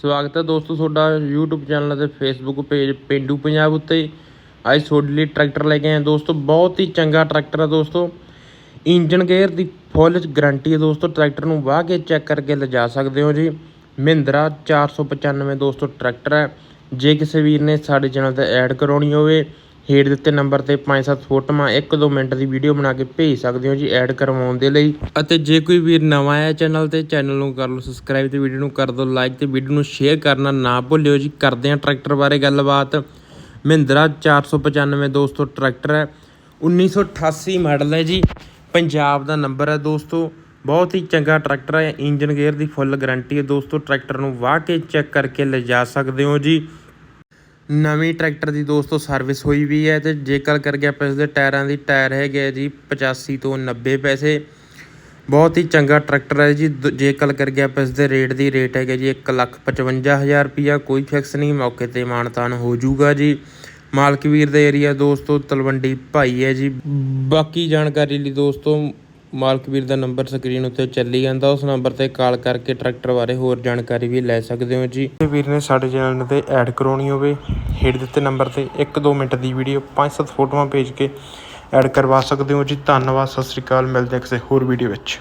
ਸਵਾਗਤ ਹੈ ਦੋਸਤੋ ਤੁਹਾਡਾ YouTube ਚੈਨਲ ਅਤੇ Facebook ਪੇਜ ਪਿੰਡੂ ਪੰਜਾਬ ਉੱਤੇ। ਅੱਜ ਤੁਹਾਡੇ ਲਈ ਟਰੈਕਟਰ ਲੈ ਕੇ ਆਏ ਦੋਸਤੋ, ਬਹੁਤ ਹੀ ਚੰਗਾ ਟਰੈਕਟਰ ਹੈ ਦੋਸਤੋ। ਇੰਜਨ ਗੇਅਰ ਦੀ ਫੁੱਲ ਗਾਰੰਟੀ ਹੈ ਦੋਸਤੋ ਟਰੈਕਟਰ ਨੂੰ ਵਾਹ ਕੇ ਚੈੱਕ ਕਰਕੇ ਲਿਜਾ ਸਕਦੇ ਹੋ ਜੀ। ਮਹਿੰਦਰਾ 495 ਦੋਸਤੋ ਟਰੈਕਟਰ ਹੈ। ਜੇ ਕਿਸੇ ਵੀਰ ਨੇ ਸਾਡੇ ਚੈਨਲ ਤੇ ਐਡ ਕਰਾਉਣੀ ਹੋਵੇ ਹੇਠ ਦਿੱਤੇ ਨੰਬਰ ਤੇ 5-7 ਫੋਟੋਆਂ 1-2 ਮਿੰਟ ਦੀ ਵੀਡੀਓ ਬਣਾ ਕੇ ਭੇਜ ਸਕਦੇ ਹੋ ਜੀ ਐਡ ਕਰਵਾਉਣ ਦੇ ਲਈ। ਅਤੇ ਜੇ ਕੋਈ ਵੀਰ ਨਵਾਂ ਆਇਆ ਚੈਨਲ ਤੇ, ਚੈਨਲ ਨੂੰ ਕਰ ਲਓ ਸਬਸਕ੍ਰਾਈਬ ਤੇ ਵੀਡੀਓ ਨੂੰ ਕਰ ਦਿਓ, ਲਾਈਕ ਤੇ ਵੀਡੀਓ ਨੂੰ ਸ਼ੇਅਰ ਕਰਨਾ ਨਾ ਭੁੱਲਿਓ ਜੀ। ਕਰਦੇ ਹਾਂ ਟਰੈਕਟਰ ਬਾਰੇ ਗੱਲਬਾਤ। ਮਹਿੰਦਰਾ 495 ਦੋਸਤੋ, ਟਰੈਕਟਰ ਹੈ। 1988 ਮਾਡਲ ਹੈ ਜੀ। ਪੰਜਾਬ ਦਾ ਨੰਬਰ ਹੈ ਦੋਸਤੋ। ਬਹੁਤ ਹੀ ਚੰਗਾ ਟਰੈਕਟਰ ਹੈ। ਇੰਜਨ ਗੇਅਰ ਦੀ ਫੁੱਲ ਗਾਰੰਟੀ ਹੈ ਦੋਸਤੋ। ਟਰੈਕਟਰ ਨੂੰ ਵਾਹ ਕੇ ਚੈੱਕ ਕਰਕੇ ਲਿਜਾ ਸਕਦੇ ਹੋ ਜੀ। ਨਵੀਂ ਟਰੈਕਟਰ ਦੀ ਦੋਸਤੋ ਸਰਵਿਸ ਹੋਈ ਵੀ ਹੈ ਤੇ ਜੇਕਰ ਕਰ ਗਿਆ ਆਪਾਂ ਇਸਦੇ ਟਾਇਰਾਂ ਦੀ ਟਾਇਰ ਹੈਗੇ ਆ ਜੀ 85 ਤੋਂ 90 ਪੈਸੇ। ਬਹੁਤ ਹੀ ਚੰਗਾ ਟਰੈਕਟਰ ਹੈ ਜੀ, ਦ- ਜੇ ਗੱਲ ਕਰਕੇ ਗਿਆ ਆਪਾਂ ਇਸਦੇ ਰੇਟ ਦੀ ਰੇਟ ਹੈਗਾ ਜੀ 155000 ਰੁਪਿਆ ਕੋਈ ਫਿਕਸ ਨਹੀਂ, ਮੌਕੇ ਤੇ ਮਾਨਤਾਨ ਹੋ ਜਾਊਗਾ ਜੀ। ਮਾਲਕ ਵੀਰ ਦਾ ਏਰੀਆ ਦੋਸਤੋ ਤਲਵੰਡੀ ਭਾਈ ਹੈ ਜੀ। ਬਾਕੀ ਜਾਣਕਾਰੀ ਲਈ ਦੋਸਤੋ ਮਾਲਕ ਵੀਰ ਦਾ ਨੰਬਰ ਸਕਰੀਨ ਉੱਤੇ ਚੱਲੀ ਜਾਂਦਾ। ਉਸ ਨੰਬਰ ਤੇ ਕਾਲ ਕਰਕੇ ਟਰੈਕਟਰ ਬਾਰੇ ਹੋਰ ਜਾਣਕਾਰੀ ਵੀ ਲੈ ਸਕਦੇ ਹੋ ਜੀ। ਜੇ ਵੀਰ ਨੇ ਸਾਡੇ ਚੈਨਲ ਤੇ ਐਡ ਕਰਾਉਣੀ ਹੋਵੇ। ਹੇਠ ਦਿੱਤੇ ਨੰਬਰ ਤੇ 1-2 ਮਿੰਟ ਦੀ ਵੀਡੀਓ 5-7 ਫੋਟੋਆਂ ਭੇਜ ਕੇ ਐਡ ਕਰਵਾ ਸਕਦੇ ਹੋ ਜੀ। ਧੰਨਵਾਦ, ਸਤਿ ਸ੍ਰੀ ਅਕਾਲ। ਮਿਲਦੇ ਹਾਂ ਕਿਸੇ ਹੋਰ ਵੀਡੀਓ ਵਿੱਚ।